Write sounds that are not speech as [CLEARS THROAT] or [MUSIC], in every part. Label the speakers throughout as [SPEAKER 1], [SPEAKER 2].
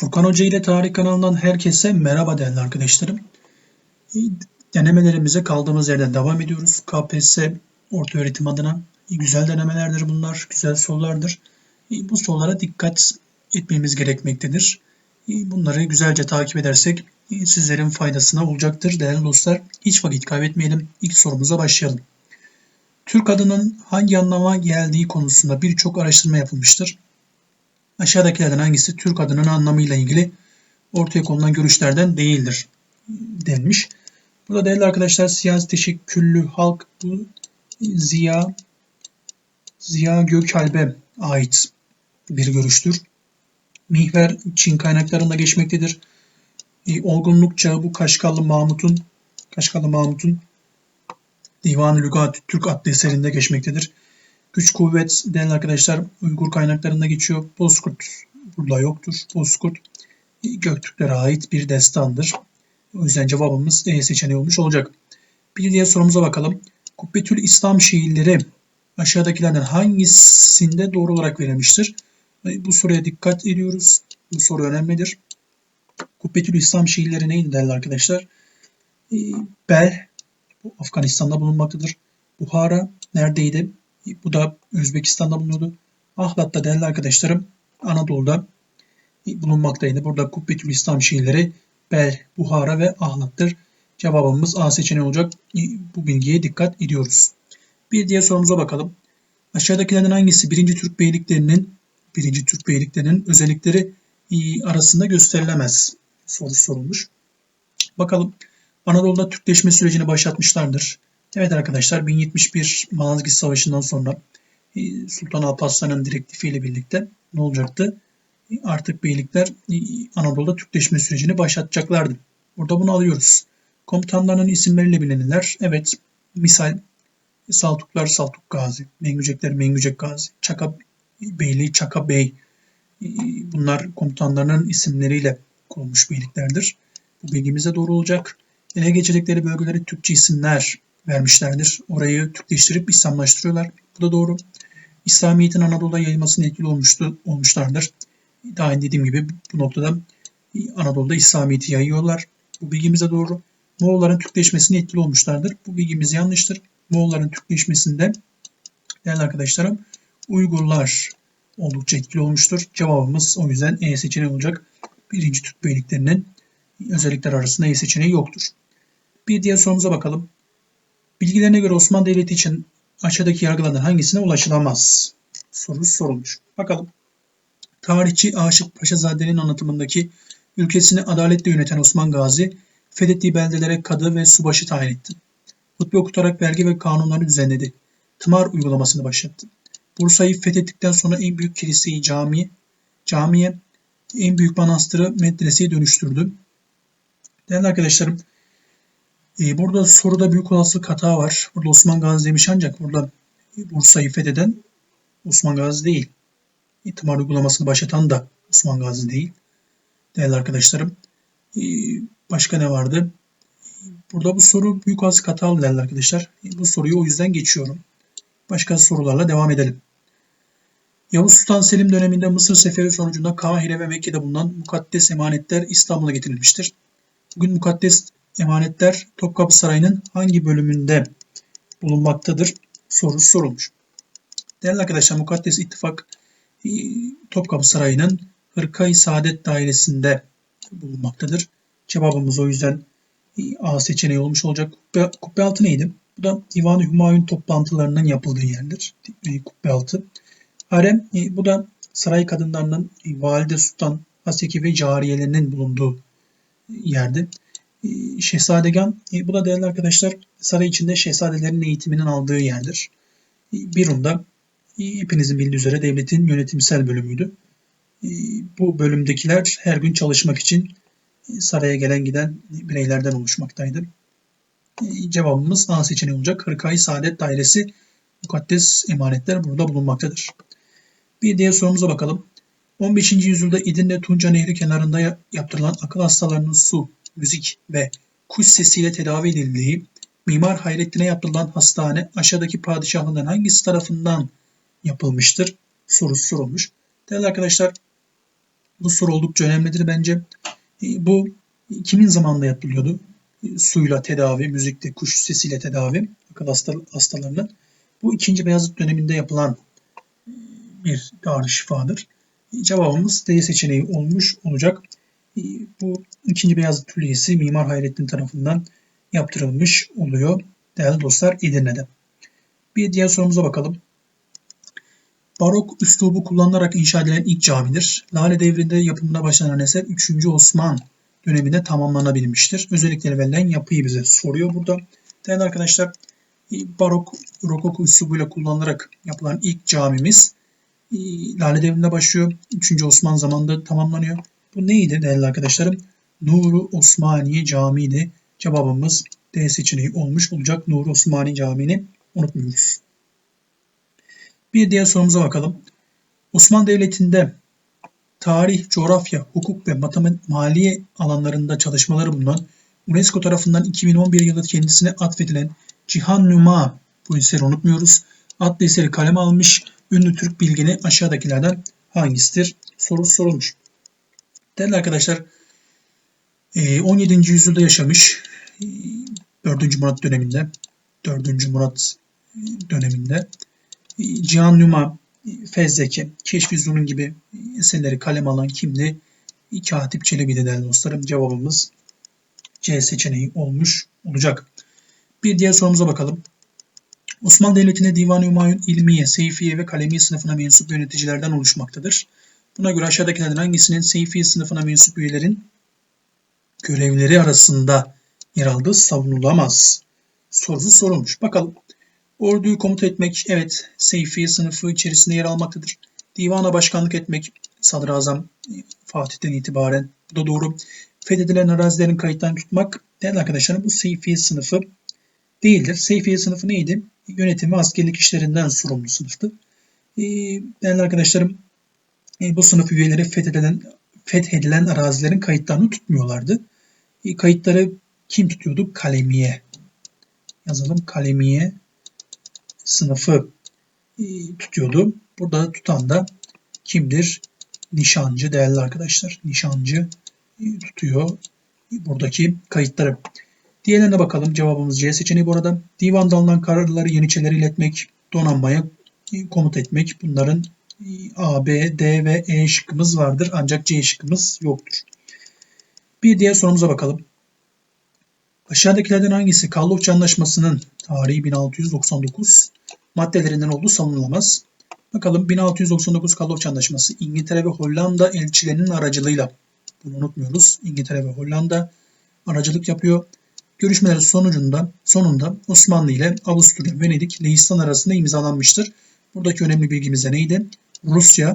[SPEAKER 1] Furkan Hoca ile Tarih kanalından herkese merhaba değerli arkadaşlarım. Denemelerimize kaldığımız yerden devam ediyoruz. KPSS orta öğretim adına güzel denemelerdir bunlar, güzel sorulardır. Bu sorulara dikkat etmemiz gerekmektedir. Bunları güzelce takip edersek sizlerin faydasına olacaktır değerli dostlar. Hiç vakit kaybetmeyelim. İlk sorumuza başlayalım. Türk adının hangi anlama geldiği konusunda birçok araştırma yapılmıştır. Aşağıdakilerden hangisi Türk adının anlamıyla ilgili ortaya konulan görüşlerden değildir denmiş. Burada değerli arkadaşlar siyasi teşekküllü halk Ziya Ziya Gökalp'e ait bir görüştür. Mihver Çin kaynaklarında geçmektedir. E, olgunluk çağı bu Kaşgarlı Mahmut'un Kaşgarlı Mahmut'un Divan-ı Lügat Türk adlı eserinde geçmektedir. Güç kuvvet değerli arkadaşlar Uygur kaynaklarında geçiyor. Bozkurt burada yoktur. Bozkurt Göktürklere ait bir destandır. O yüzden cevabımız E seçeneği olmuş olacak. Bir diğer sorumuza bakalım. Kubbetül İslam şiirleri aşağıdakilerden hangisinde doğru olarak verilmiştir? Bu soruya dikkat ediyoruz. Bu soru önemlidir. Kubbetül İslam şiirleri neydi değerli arkadaşlar? Ee, Bel, Afganistan'da bulunmaktadır. Buhara neredeydi? Bu da Özbekistan'da bulunuyordu. Ahlat'ta değerli arkadaşlarım Anadolu'da bulunmaktaydı. Burada Kubbetül İslam şiirleri Bel, Buhara ve Ahlat'tır. Cevabımız A seçeneği olacak. Bu bilgiye dikkat ediyoruz. Bir diğer sorumuza bakalım. Aşağıdakilerden hangisi 1. Türk beyliklerinin 1. Türk beyliklerinin özellikleri arasında gösterilemez? Soru sorulmuş. Bakalım. Anadolu'da Türkleşme sürecini başlatmışlardır. Evet arkadaşlar 1071 Malazgirt Savaşı'ndan sonra e, Sultan Alparslan'ın direktifiyle birlikte ne olacaktı? E, artık beylikler e, Anadolu'da Türkleşme sürecini başlatacaklardı. Burada bunu alıyoruz. Komutanlarının isimleriyle bilinirler. Evet, misal Saltuklar Saltuk Gazi, Mengücekler Mengücek Gazi, Çaka Beyliği Çaka Bey. Bunlar komutanlarının isimleriyle kurulmuş beyliklerdir. Bu bilgimize doğru olacak. Ele geçirdikleri bölgeleri Türkçe isimler vermişlerdir. Orayı Türkleştirip İslamlaştırıyorlar. Bu da doğru. İslamiyet'in Anadolu'da yayılmasına etkili olmuştu, olmuşlardır. Daha önce dediğim gibi bu noktada Anadolu'da İslamiyet'i yayıyorlar. Bu bilgimiz de doğru. Moğolların Türkleşmesine etkili olmuşlardır. Bu bilgimiz yanlıştır. Moğolların Türkleşmesinde değerli arkadaşlarım Uygurlar oldukça etkili olmuştur. Cevabımız o yüzden E seçeneği olacak. Birinci Türk beyliklerinin özellikler arasında E seçeneği yoktur. Bir diğer sorumuza bakalım. Bilgilerine göre Osmanlı Devleti için aşağıdaki yargılardan hangisine ulaşılamaz? Sorusu sorulmuş. Bakalım. Tarihçi Aşık Paşazade'nin anlatımındaki ülkesini adaletle yöneten Osman Gazi, fethettiği beldelere kadı ve subaşı tayin etti. Hutbe okutarak vergi ve kanunları düzenledi. Tımar uygulamasını başlattı. Bursa'yı fethettikten sonra en büyük kiliseyi cami, camiye, en büyük manastırı medreseye dönüştürdü. Değerli arkadaşlarım, e, burada soruda büyük olasılık hata var. Burada Osman Gazi demiş ancak burada Bursa'yı fetheden Osman Gazi değil. İtimar uygulamasını başlatan da Osman Gazi değil. Değerli arkadaşlarım. E, başka ne vardı? Burada bu soru büyük olasılık hatalı değerli arkadaşlar. Bu soruyu o yüzden geçiyorum. Başka sorularla devam edelim. Yavuz Sultan Selim döneminde Mısır seferi sonucunda Kahire ve Mekke'de bulunan mukaddes emanetler İstanbul'a getirilmiştir. Bugün mukaddes emanetler Topkapı Sarayı'nın hangi bölümünde bulunmaktadır? Sorusu sorulmuş. Değerli arkadaşlar Mukaddes İttifak e, Topkapı Sarayı'nın Hırkayı Saadet Dairesi'nde bulunmaktadır. Cevabımız o yüzden e, A seçeneği olmuş olacak. Kubbe, kubbe altı neydi? Bu da Divan-ı Hümayun toplantılarının yapıldığı yerdir. E, kubbe altı. Harem bu da saray kadınlarının valide sultan, haseki ve cariyelerinin bulunduğu yerde. Ee, şehzadegan, e, bu da değerli arkadaşlar saray içinde şehzadelerin eğitiminin aldığı yerdir. E, Birun'da e, hepinizin bildiği üzere devletin yönetimsel bölümüydü. Bu bölümdekiler her gün çalışmak için saraya gelen giden bireylerden oluşmaktaydı. Cevabımız A seçeneği olacak. Hırkayı Saadet Dairesi mukaddes emanetler burada bulunmaktadır. Bir diğer sorumuza bakalım. 15. yüzyılda İdin'de Tunca Nehri kenarında yaptırılan akıl hastalarının su, müzik ve kuş sesiyle tedavi edildiği Mimar Hayrettin'e yapılan hastane aşağıdaki padişahından hangisi tarafından yapılmıştır? Sorusu sorulmuş. Değerli arkadaşlar Bu soru oldukça önemlidir bence. E, Bu kimin zamanında yapılıyordu? E, Suyla tedavi, müzikte kuş sesiyle tedavi akıl hasta, hastalarının. Bu 2. Beyazıt döneminde yapılan e, bir darü şifadır. Cevabımız D seçeneği olmuş olacak. Bu 2. Beyazıt Külliyesi Mimar Hayrettin tarafından yaptırılmış oluyor değerli dostlar Edirne'de. Bir diğer sorumuza bakalım. Barok üslubu kullanılarak inşa edilen ilk camidir. Lale devrinde yapımına başlanan eser 3. Osman döneminde tamamlanabilmiştir. Özellikleri verilen yapıyı bize soruyor burada. Değerli arkadaşlar, barok, rokoko üslubuyla kullanılarak yapılan ilk camimiz Lale devrinde başlıyor. 3. Osman zamanında tamamlanıyor. Bu neydi değerli arkadaşlarım? Nuru Osmaniye Camii'ydi. Cevabımız D seçeneği olmuş olacak. Nuri Osmani Camii'ni unutmuyoruz. Bir diğer sorumuza bakalım. Osmanlı Devleti'nde tarih, coğrafya, hukuk ve matematik maliye alanlarında çalışmaları bulunan UNESCO tarafından 2011 yılı kendisine atfedilen Cihan Numa bu eseri unutmuyoruz. Adlı eseri kaleme almış ünlü Türk bilgini aşağıdakilerden hangisidir? Soru sorulmuş. Değerli arkadaşlar 17. yüzyılda yaşamış 4. Murat döneminde 4. Murat döneminde Cihan Numa Fezleke, Keşfi Zunun gibi eserleri kalem alan kimdi? Katip Çelebi'de değerli dostlarım. Cevabımız C seçeneği olmuş olacak. Bir diğer sorumuza bakalım. Osmanlı Devleti'nde Divan-ı Hümayun İlmiye, Seyfiye ve Kalemiye sınıfına mensup yöneticilerden oluşmaktadır. Buna göre aşağıdakilerden hangisinin Seyfiye sınıfına mensup üyelerin görevleri arasında yer aldığı savunulamaz. Sorusu sorulmuş. Bakalım. Orduyu komuta etmek, evet, Seyfiye sınıfı içerisinde yer almaktadır. Divana başkanlık etmek, Sadrazam e, Fatih'ten itibaren, bu da doğru. Fethedilen arazilerin kayıttan tutmak, değerli arkadaşlarım bu Seyfiye sınıfı değildir. Seyfiye sınıfı neydi? Yönetim ve askerlik işlerinden sorumlu sınıftı. Ee, değerli arkadaşlarım, e, bu sınıf üyeleri fethedilen, fethedilen arazilerin kayıtlarını tutmuyorlardı. E, kayıtları kim tutuyordu? Kalemiye. Yazalım kalemiye sınıfı e, tutuyordu. Burada tutan da kimdir? Nişancı değerli arkadaşlar. Nişancı e, tutuyor buradaki kayıtları. Diğerlerine bakalım. Cevabımız C seçeneği bu arada. Divanda alınan kararları Yeniçerilere iletmek, donanmaya e, komut etmek. Bunların A, B, D ve E şıkkımız vardır. Ancak C şıkkımız yoktur. Bir diğer sorumuza bakalım. Aşağıdakilerden hangisi Karlofça Anlaşması'nın tarihi 1699 maddelerinden olduğu savunulamaz. Bakalım 1699 Karlofça Anlaşması İngiltere ve Hollanda elçilerinin aracılığıyla bunu unutmuyoruz. İngiltere ve Hollanda aracılık yapıyor. Görüşmelerin sonucunda sonunda Osmanlı ile Avusturya, Venedik, Lehistan arasında imzalanmıştır. Buradaki önemli bilgimiz de neydi? Rusya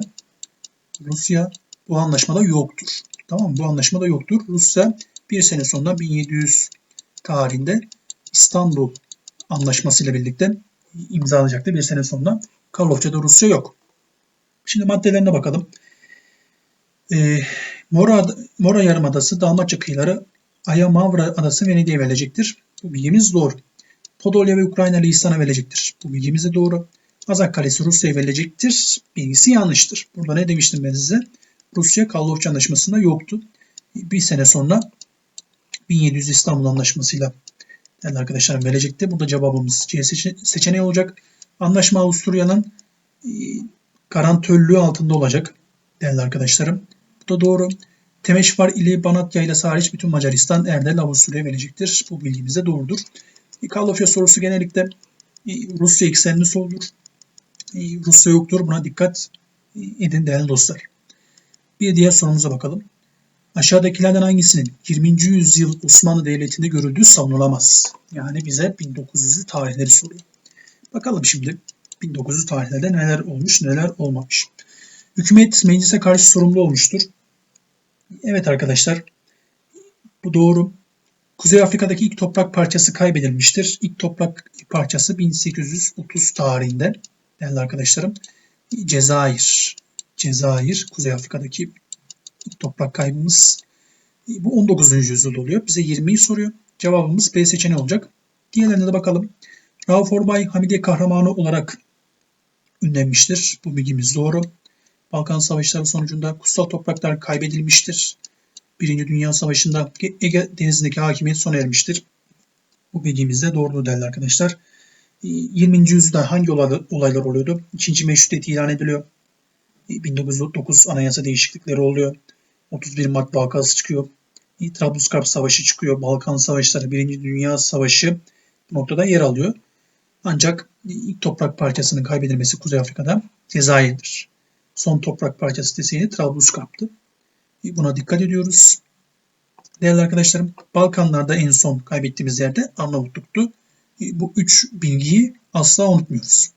[SPEAKER 1] Rusya bu anlaşmada yoktur. Tamam bu anlaşmada yoktur. Rusya bir sene sonra 1700 tarihinde İstanbul Anlaşması ile birlikte imzalayacaktı bir sene sonra. Karlofça'da Rusya yok. Şimdi maddelerine bakalım. E, Mora, Mora Yarımadası, Dalmaçya kıyıları, Aya Mavra Adası Venedik'e verilecektir. Bu bilgimiz doğru. Podolya ve Ukrayna Listan'a verilecektir. Bu bilgimiz de doğru. Azak Kalesi Rusya'ya verilecektir. Bilgisi yanlıştır. Burada ne demiştim ben size? Rusya Karlofça Anlaşması'nda yoktu. Bir sene sonra 1700 İstanbul Anlaşması'yla değerli arkadaşlar verecekti. Burada cevabımız C seçeneği olacak. Anlaşma Avusturya'nın e, garantörlüğü altında olacak değerli arkadaşlarım. Bu da doğru. Temeşvar ili Banat yaylası hariç bütün Macaristan Erdel Avusturya'ya verecektir. Bu bilgimiz de doğrudur. E, Karlofya sorusu genellikle e, Rusya eksenli sorudur. Rusya yoktur. Buna dikkat edin değerli dostlar. Bir diğer sorumuza bakalım. Aşağıdakilerden hangisinin 20. yüzyıl Osmanlı Devleti'nde görüldüğü savunulamaz? Yani bize 1900'lü tarihleri soruyor. Bakalım şimdi 1900 tarihlerde neler olmuş neler olmamış. Hükümet meclise karşı sorumlu olmuştur. Evet arkadaşlar bu doğru. Kuzey Afrika'daki ilk toprak parçası kaybedilmiştir. İlk toprak parçası 1830 tarihinde değerli arkadaşlarım. Cezayir. Cezayir, Kuzey Afrika'daki toprak kaybımız bu 19. yüzyılda oluyor. Bize 20'yi soruyor. Cevabımız B seçeneği olacak. Diğerlerine de bakalım. Rauf Orbay Hamidiye kahramanı olarak ünlenmiştir. Bu bilgimiz doğru. Balkan Savaşları sonucunda kutsal topraklar kaybedilmiştir. Birinci Dünya Savaşı'nda Ege Denizi'ndeki hakimiyet sona ermiştir. Bu bilgimiz de doğrudur değerli arkadaşlar. 20. yüzyılda hangi olaylar oluyordu? İkinci meşrutiyet ilan ediliyor. 1909 anayasa değişiklikleri oluyor. 31 Mart vakası çıkıyor. Trablusgarp Savaşı çıkıyor. Balkan Savaşları, Birinci Dünya Savaşı noktada yer alıyor. Ancak ilk toprak parçasının kaybedilmesi Kuzey Afrika'da Cezayir'dir. Son toprak parçası deseydi Trablusgarp'tı. Buna dikkat ediyoruz. Değerli arkadaşlarım, Balkanlarda en son kaybettiğimiz yerde Arnavutluk'tu. Bu üç bilgiyi asla unutmuyoruz.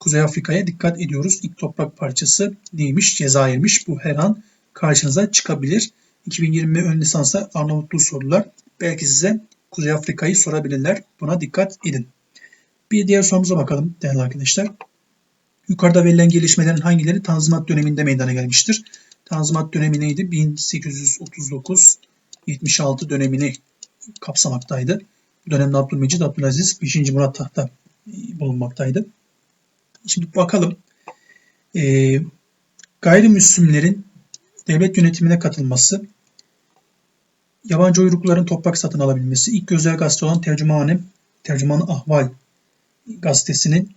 [SPEAKER 1] Kuzey Afrika'ya dikkat ediyoruz. İlk toprak parçası neymiş? Cezayir'miş. Bu her an karşınıza çıkabilir. 2020 ön lisansa Arnavutluğu sorular. Belki size Kuzey Afrika'yı sorabilirler. Buna dikkat edin. Bir diğer sorumuza bakalım değerli arkadaşlar. Yukarıda verilen gelişmelerin hangileri Tanzimat döneminde meydana gelmiştir? Tanzimat dönemi neydi? 1839-76 dönemini kapsamaktaydı. Dönemde Abdülmecid Abdülaziz 5. Murat tahta bulunmaktaydı. Şimdi bakalım. E, gayrimüslimlerin devlet yönetimine katılması, yabancı uyrukluların toprak satın alabilmesi, ilk özel gazete olan Tercümanı, Tercümanı Ahval gazetesinin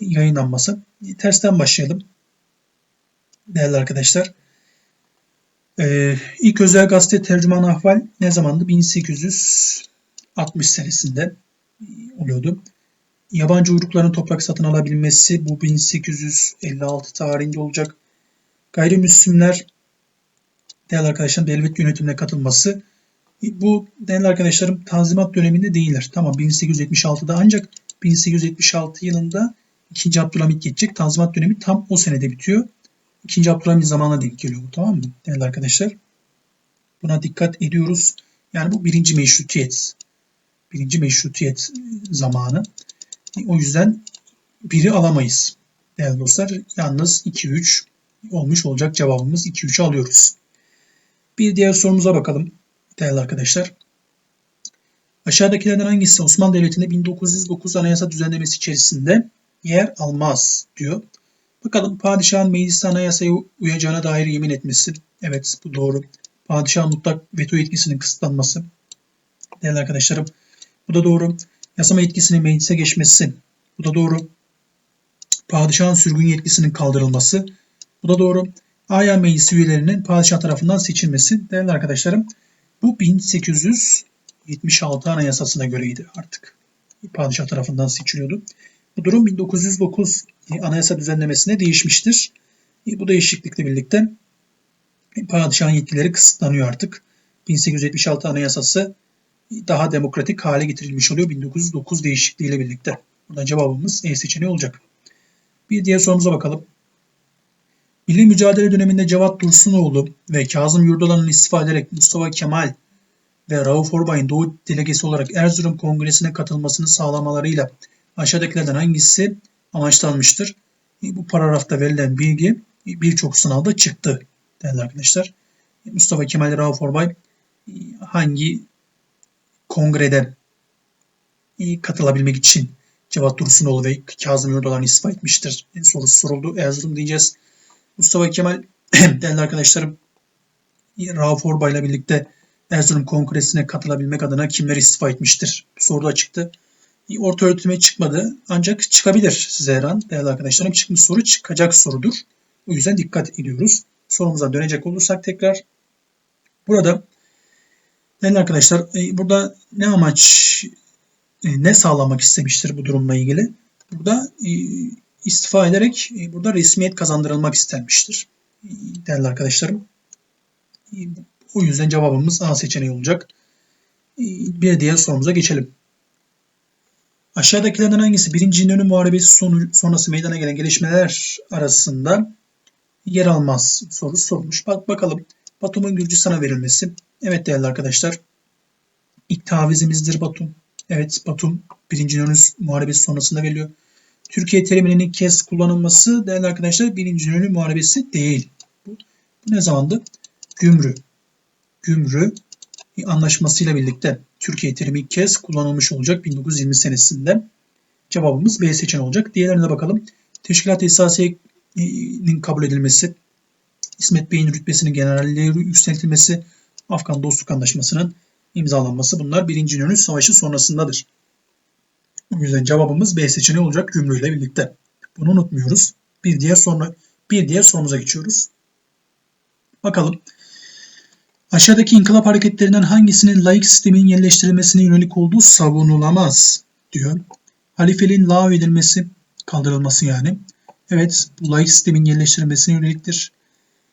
[SPEAKER 1] yayınlanması. Tersten başlayalım. Değerli arkadaşlar. Ee, ilk özel gazete Tercüman Ahval ne zamandı? 1860 senesinde oluyordu. Yabancı uyrukların toprak satın alabilmesi bu 1856 tarihinde olacak. Gayrimüslimler değerli arkadaşlarım devlet yönetimine katılması bu değerli arkadaşlarım Tanzimat döneminde değiller. Tamam 1876'da ancak 1876 yılında 2. Abdülhamit geçecek. Tanzimat dönemi tam o senede bitiyor. 2. Abdülhamit zamanına denk geliyor tamam mı değerli arkadaşlar? Buna dikkat ediyoruz. Yani bu birinci meşrutiyet. Birinci meşrutiyet zamanı. O yüzden biri alamayız. Değerli dostlar yalnız 2-3 olmuş olacak cevabımız 2-3'ü alıyoruz. Bir diğer sorumuza bakalım değerli arkadaşlar. Aşağıdakilerden hangisi Osmanlı Devleti'nde 1909 Anayasa düzenlemesi içerisinde yer almaz diyor. Bakalım padişahın mecliste anayasaya uyacağına dair yemin etmesi. Evet bu doğru. Padişahın mutlak veto yetkisinin kısıtlanması. Değerli arkadaşlarım bu da doğru. Yasama yetkisinin meclise geçmesi. Bu da doğru. Padişahın sürgün yetkisinin kaldırılması. Bu da doğru. Aya meclisi üyelerinin padişah tarafından seçilmesi. Değerli arkadaşlarım bu 1876 anayasasına göreydi artık. Padişah tarafından seçiliyordu. Bu durum 1909 anayasa düzenlemesine değişmiştir. Bu değişiklikle birlikte padişahın yetkileri kısıtlanıyor artık. 1876 anayasası daha demokratik hale getirilmiş oluyor 1909 değişikliğiyle birlikte. Burada cevabımız E seçeneği olacak. Bir diğer sorumuza bakalım. Milli mücadele döneminde Cevat Dursunoğlu ve Kazım Yurdalan'ın istifa ederek Mustafa Kemal ve Rauf Orbay'ın Doğu delegesi olarak Erzurum Kongresi'ne katılmasını sağlamalarıyla aşağıdakilerden hangisi amaçlanmıştır? Bu paragrafta verilen bilgi birçok sınavda çıktı değerli arkadaşlar. Mustafa Kemal ve Rauf Orbay hangi kongrede katılabilmek için Cevat Dursunoğlu ve Kazım Yurdalan istifa etmiştir sorusu soruldu. Erzurum diyeceğiz. Mustafa Kemal [CLEARS THROAT] değerli arkadaşlarım Rauf Orbay ile birlikte Erzurum Kongresi'ne katılabilmek adına kimler istifa etmiştir? Bu soruda çıktı. Orta öğretime çıkmadı ancak çıkabilir size değerli arkadaşlarım. Çıkmış soru çıkacak sorudur. O yüzden dikkat ediyoruz. Sorumuza dönecek olursak tekrar. Burada değerli arkadaşlar e, burada ne amaç e, ne sağlamak istemiştir bu durumla ilgili? Burada e, istifa ederek burada resmiyet kazandırılmak istenmiştir. Değerli arkadaşlarım. O yüzden cevabımız A seçeneği olacak. Bir diğer sorumuza geçelim. Aşağıdakilerden hangisi birinci İnönü Muharebesi sonu, sonrası meydana gelen gelişmeler arasında yer almaz sorusu sorulmuş. Bak bakalım. Batum'un Gürcistan'a verilmesi. Evet değerli arkadaşlar. İlk tavizimizdir Batum. Evet Batum birinci İnönü Muharebesi sonrasında veriliyor. Türkiye teriminin kez kullanılması değerli arkadaşlar birinci İnönü Muharebesi değil. Bu, bu ne zamandı? Gümrü. Gümrü anlaşmasıyla birlikte Türkiye terimi ilk kez kullanılmış olacak 1920 senesinde. Cevabımız B seçeneği olacak. Diğerlerine bakalım. Teşkilat-ı kabul edilmesi, İsmet Bey'in rütbesinin generalliğe yükseltilmesi, Afgan Dostluk Anlaşması'nın imzalanması bunlar Birinci İnönü Savaşı sonrasındadır. O yüzden cevabımız B seçeneği olacak cümleyle birlikte. Bunu unutmuyoruz. Bir diğer sonra bir diğer sorumuza geçiyoruz. Bakalım. Aşağıdaki inkılap hareketlerinden hangisinin laik sistemin yerleştirilmesine yönelik olduğu savunulamaz diyor. Halifeliğin lağv edilmesi, kaldırılması yani. Evet, laik sistemin yerleştirilmesine yöneliktir.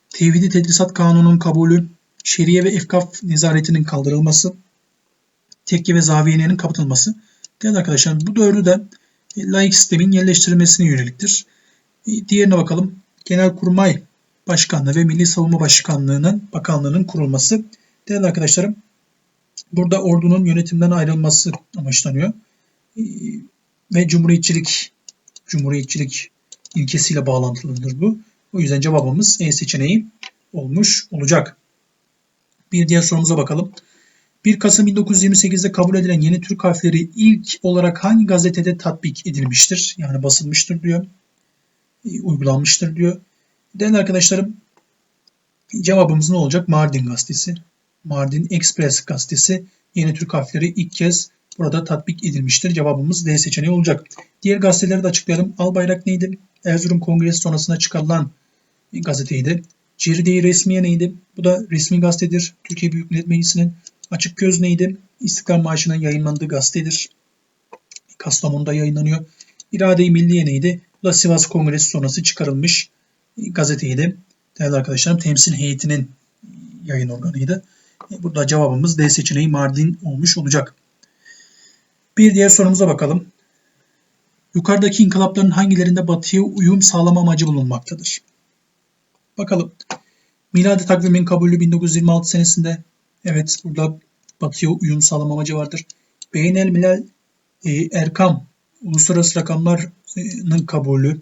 [SPEAKER 1] Tevhidi Tedrisat Kanunu'nun kabulü, şeriye ve efkaf nezaretinin kaldırılması, tekke ve zaviyenin kapatılması. Değerli arkadaşlar bu dördü de laik sistemin yerleştirilmesine yöneliktir. Diğerine bakalım. Genelkurmay Başkanlığı ve Milli Savunma Başkanlığı'nın bakanlığının kurulması. Değerli arkadaşlarım burada ordunun yönetimden ayrılması amaçlanıyor. Ve cumhuriyetçilik cumhuriyetçilik ilkesiyle bağlantılıdır bu. O yüzden cevabımız E seçeneği olmuş olacak. Bir diğer sorumuza bakalım. 1 Kasım 1928'de kabul edilen yeni Türk harfleri ilk olarak hangi gazetede tatbik edilmiştir? Yani basılmıştır diyor. Uygulanmıştır diyor. Değerli arkadaşlarım cevabımız ne olacak? Mardin gazetesi. Mardin Express gazetesi yeni Türk harfleri ilk kez burada tatbik edilmiştir. Cevabımız D seçeneği olacak. Diğer gazeteleri de açıklayalım. Albayrak neydi? Erzurum Kongresi sonrasında çıkarılan gazeteydi. Ceride-i Resmiye neydi? Bu da resmi gazetedir. Türkiye Büyük Millet Meclisi'nin Açık Göz neydi? İstiklal Marşı'nın yayınlandığı gazetedir. Kastamonu'da yayınlanıyor. İrade-i Milliye neydi? Bu da Sivas Kongresi sonrası çıkarılmış gazeteydi. Değerli arkadaşlarım temsil heyetinin yayın organıydı. Burada cevabımız D seçeneği Mardin olmuş olacak. Bir diğer sorumuza bakalım. Yukarıdaki inkılapların hangilerinde batıya uyum sağlama amacı bulunmaktadır? Bakalım. Miladi takvimin kabulü 1926 senesinde. Evet burada batıya uyum sağlama amacı vardır. Beynel Milal e, Erkam uluslararası rakamların kabulü,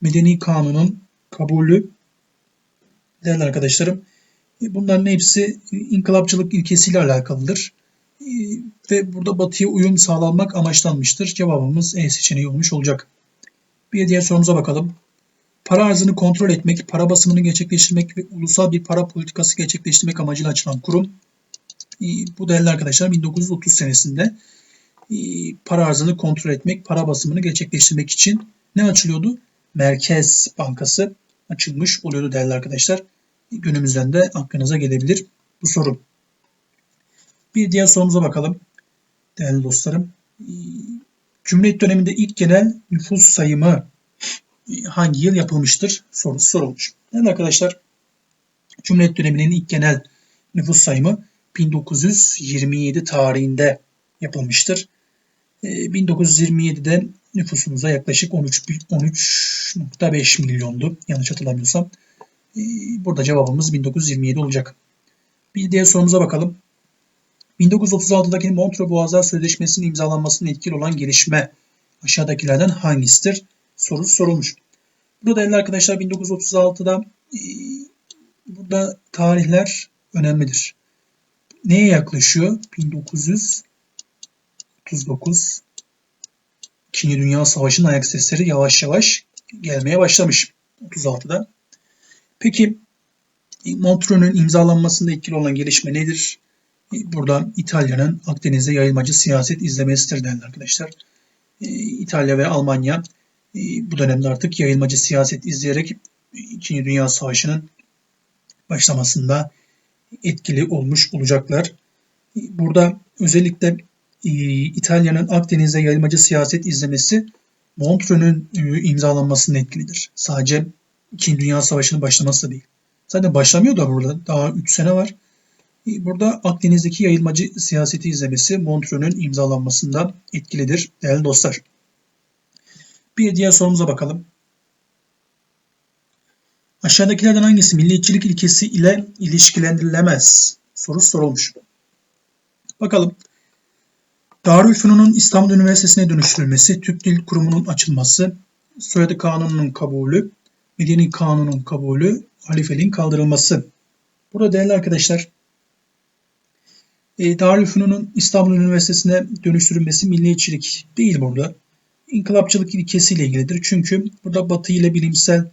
[SPEAKER 1] medeni kanunun kabulü değerli arkadaşlarım. E, bunların hepsi inkılapçılık ilkesiyle alakalıdır. E, ve burada batıya uyum sağlanmak amaçlanmıştır. Cevabımız E seçeneği olmuş olacak. Bir diğer sorumuza bakalım. Para arzını kontrol etmek, para basımını gerçekleştirmek ve ulusal bir para politikası gerçekleştirmek amacıyla açılan kurum. E, bu değerli arkadaşlar 1930 senesinde para arzını kontrol etmek, para basımını gerçekleştirmek için ne açılıyordu? Merkez Bankası açılmış oluyordu değerli arkadaşlar. Günümüzden de aklınıza gelebilir bu soru. Bir diğer sorumuza bakalım. Değerli dostlarım. Cumhuriyet döneminde ilk genel nüfus sayımı hangi yıl yapılmıştır? Sorusu sorulmuş. Evet arkadaşlar Cumhuriyet döneminin ilk genel nüfus sayımı 1927 tarihinde yapılmıştır. 1927'den nüfusumuza yaklaşık 13 13.5 milyondu. Yanlış hatırlamıyorsam. Ee, burada cevabımız 1927 olacak. Bir diğer sorumuza bakalım. 1936'daki Montreux Boğazlar Sözleşmesi'nin imzalanmasının etkili olan gelişme aşağıdakilerden hangisidir? Soru sorulmuş. Burada değerli arkadaşlar 1936'da e, burada tarihler önemlidir. Neye yaklaşıyor? 1939 İkinci Dünya Savaşı'nın ayak sesleri yavaş yavaş gelmeye başlamış 36'da. Peki Montreux'un imzalanmasında etkili olan gelişme nedir? Burada İtalya'nın Akdeniz'de yayılmacı siyaset izlemesidir değerli arkadaşlar. İtalya ve Almanya bu dönemde artık yayılmacı siyaset izleyerek İkinci Dünya Savaşı'nın başlamasında etkili olmuş olacaklar. Burada özellikle e, İtalya'nın Akdeniz'de yayılmacı siyaset izlemesi Montreux'un e, imzalanmasının etkilidir. Sadece İkinci Dünya Savaşı'nın başlaması değil. Zaten başlamıyor da burada. Daha 3 sene var. E, burada Akdeniz'deki yayılmacı siyaseti izlemesi Montreux'un imzalanmasında etkilidir değerli dostlar. Bir diğer sorumuza bakalım. Aşağıdakilerden hangisi milliyetçilik ilkesi ile ilişkilendirilemez? Soru sorulmuş. Bakalım. Darülfünun'un İstanbul Üniversitesi'ne dönüştürülmesi, Türk Dil Kurumu'nun açılması, soyadı kanununun kabulü, medeni kanunun kabulü, halifeliğin kaldırılması. Burada değerli arkadaşlar, e, Darülfünun'un İstanbul Üniversitesi'ne dönüştürülmesi milliyetçilik değil burada. İnkılapçılık ilkesiyle ilgilidir. Çünkü burada Batı ile bilimsel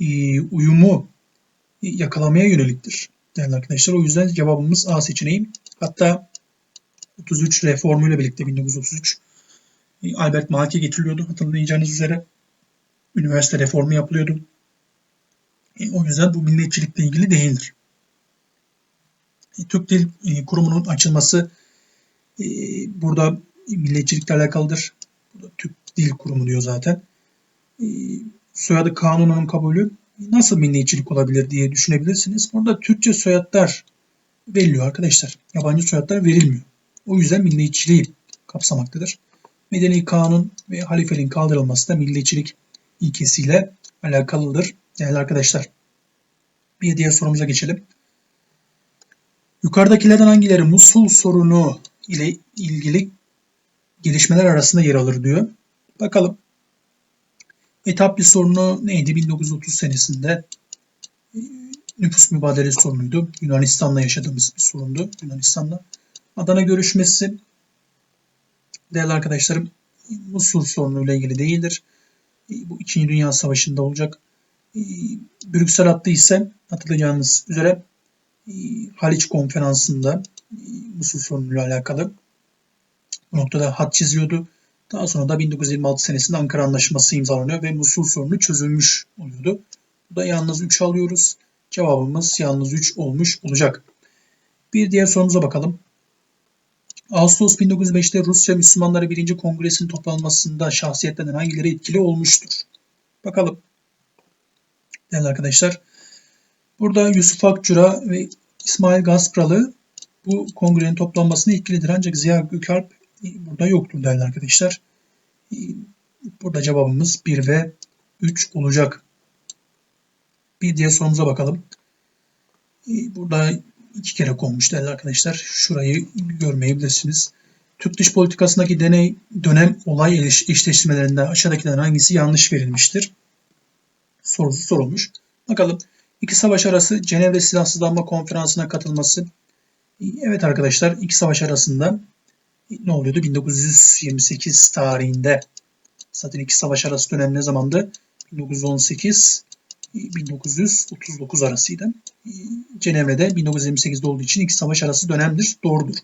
[SPEAKER 1] e, uyumu yakalamaya yöneliktir. Değerli arkadaşlar o yüzden cevabımız A seçeneği. Hatta 33 reformuyla birlikte 1933 e, Albert Malke getiriliyordu hatırlayacağınız üzere. Üniversite reformu yapılıyordu. E, o yüzden bu milliyetçilikle ilgili değildir. Türk Dil Kurumu'nun açılması burada milliyetçilikle alakalıdır. Türk Dil Kurumu diyor zaten. Soyadı kanunun kabulü nasıl milliyetçilik olabilir diye düşünebilirsiniz. Burada Türkçe soyadlar veriliyor arkadaşlar. Yabancı soyadlar verilmiyor. O yüzden milliyetçiliği kapsamaktadır. Medeni kanun ve halifeliğin kaldırılması da milliyetçilik ilkesiyle alakalıdır değerli arkadaşlar. Bir diğer sorumuza geçelim. Yukarıdakilerden hangileri Musul sorunu ile ilgili gelişmeler arasında yer alır diyor. Bakalım. Etap bir sorunu neydi? 1930 senesinde nüfus mübadelesi sorunuydu. Yunanistan'la yaşadığımız bir sorundu. Yunanistan'la. Adana görüşmesi değerli arkadaşlarım Musul sorunuyla ilgili değildir. Bu 2. Dünya Savaşı'nda olacak. Brüksel hattı ise hatırlayacağınız üzere Haliç Konferansı'nda Musul sorunuyla alakalı bu noktada hat çiziyordu. Daha sonra da 1926 senesinde Ankara Anlaşması imzalanıyor ve Musul sorunu çözülmüş oluyordu. Bu da yalnız 3 alıyoruz. Cevabımız yalnız 3 olmuş olacak. Bir diğer sorumuza bakalım. Ağustos 1905'te Rusya Müslümanları 1. Kongresi'nin toplanmasında şahsiyetlerden hangileri etkili olmuştur? Bakalım. Değerli arkadaşlar. Burada Yusuf Akçura ve İsmail Gaspralı bu kongrenin toplanmasına etkilidir. Ancak Ziya Gökalp burada yoktur değerli arkadaşlar. Burada cevabımız 1 ve 3 olacak. Bir diğer sorumuza bakalım. Burada iki kere konmuş değerli arkadaşlar. Şurayı görmeyebilirsiniz. Türk dış politikasındaki deney dönem olay eşleştirmelerinde aşağıdakilerden hangisi yanlış verilmiştir? Sorusu sorulmuş. Bakalım. İki savaş arası Cenevre Silahsızlanma Konferansı'na katılması. Evet arkadaşlar iki savaş arasında ne oluyordu? 1928 tarihinde zaten iki savaş arası dönem ne zamandı? 1918 1939 arasıydı. Cenevre'de 1928'de olduğu için iki savaş arası dönemdir. Doğrudur.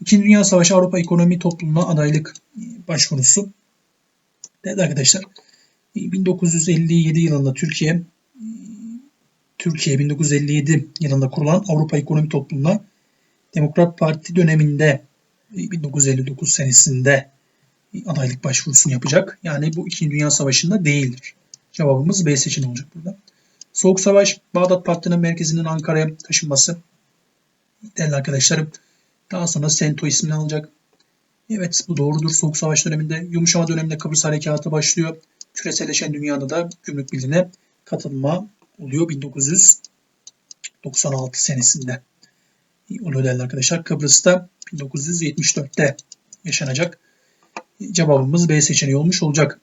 [SPEAKER 1] İkinci Dünya Savaşı Avrupa Ekonomi Topluluğu'na adaylık başvurusu. Değerli arkadaşlar 1957 yılında Türkiye Türkiye 1957 yılında kurulan Avrupa Ekonomi Topluluğu'na Demokrat Parti döneminde 1959 senesinde adaylık başvurusunu yapacak. Yani bu 2. Dünya Savaşı'nda değildir. Cevabımız B seçeneği olacak burada. Soğuk Savaş, Bağdat Parti'nin merkezinin Ankara'ya taşınması. Değerli arkadaşlarım, daha sonra Sento ismini alacak. Evet bu doğrudur. Soğuk Savaş döneminde, yumuşama döneminde Kıbrıs Harekatı başlıyor. Küreselleşen dünyada da gümrük birliğine katılma oluyor 1996 senesinde. Oluyor değerli arkadaşlar. Kıbrıs'ta 1974'te yaşanacak. Cevabımız B seçeneği olmuş olacak.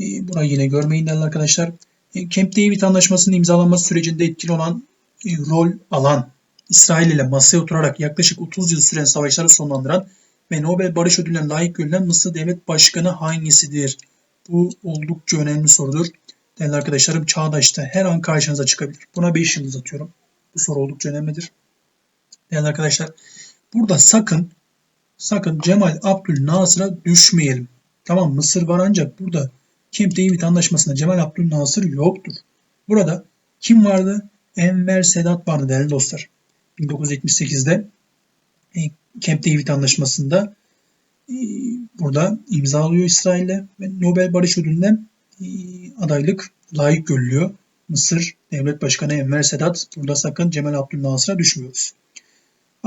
[SPEAKER 1] E, burayı yine görmeyin değerli arkadaşlar. E, Camp David Anlaşması'nın imzalanması sürecinde etkili olan e, rol alan İsrail ile masaya oturarak yaklaşık 30 yıl süren savaşları sonlandıran ve Nobel Barış Ödülü'ne layık görülen Mısır Devlet Başkanı hangisidir? Bu oldukça önemli sorudur. Değerli arkadaşlarım Çağdaş'ta her an karşınıza çıkabilir. Buna 5 yıldız atıyorum. Bu soru oldukça önemlidir. Değerli arkadaşlar burada sakın sakın Cemal Abdül Nasır'a düşmeyelim. Tamam Mısır var ancak burada Camp David anlaşmasında Cemal Abdül Nasır yoktur. Burada kim vardı? Enver Sedat vardı değerli dostlar. 1978'de e, Camp David anlaşmasında e, burada imzalıyor İsrail'le ve Nobel Barış Ödülü'ne e, adaylık layık görülüyor. Mısır Devlet Başkanı Enver Sedat. Burada sakın Cemal Abdülnasır'a düşmüyoruz.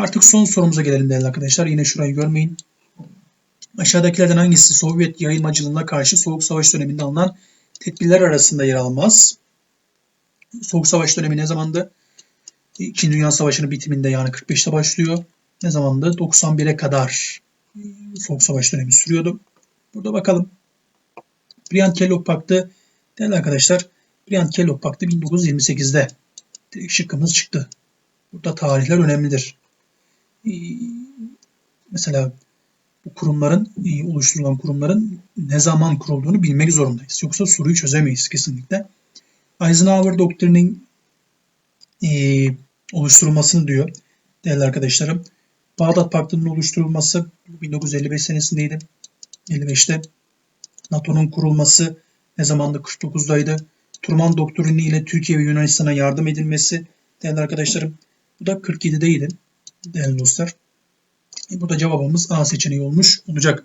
[SPEAKER 1] Artık son sorumuza gelelim değerli arkadaşlar. Yine şurayı görmeyin. Aşağıdakilerden hangisi Sovyet yayılmacılığına karşı Soğuk Savaş döneminde alınan tedbirler arasında yer almaz? Soğuk Savaş dönemi ne zamandı? İkinci Dünya Savaşı'nın bitiminde yani 45'te başlıyor. Ne zamandı? 91'e kadar Soğuk Savaş dönemi sürüyordu. Burada bakalım. Briand-Kellogg Paktı değerli arkadaşlar Briand-Kellogg Paktı 1928'de direkt şıkkımız çıktı. Burada tarihler önemlidir. Ee, mesela bu kurumların, e, oluşturulan kurumların ne zaman kurulduğunu bilmek zorundayız. Yoksa soruyu çözemeyiz kesinlikle. Eisenhower doktrinin eee, oluşturulmasını diyor değerli arkadaşlarım. Bağdat Paktı'nın oluşturulması 1955 senesindeydi. 55'te NATO'nun kurulması ne zamandı? 49'daydı. Truman doktrini ile Türkiye ve Yunanistan'a yardım edilmesi değerli arkadaşlarım. Bu da 47'deydi değerli dostlar. E, Burada cevabımız A seçeneği olmuş olacak.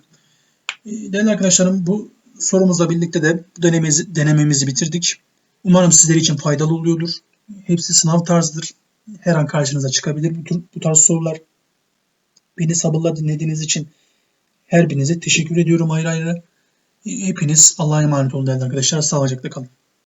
[SPEAKER 1] E, Değerli arkadaşlarım bu sorumuzla birlikte de bu denememizi, denememizi bitirdik. Umarım sizler için faydalı oluyordur. Hepsi sınav tarzıdır. Her an karşınıza çıkabilir bu, tür, bu tarz sorular. Beni sabırla dinlediğiniz için her birinize teşekkür ediyorum ayrı ayrı. E, Hepiniz Allah'a emanet olun değerli arkadaşlar. Sağlıcakla kalın.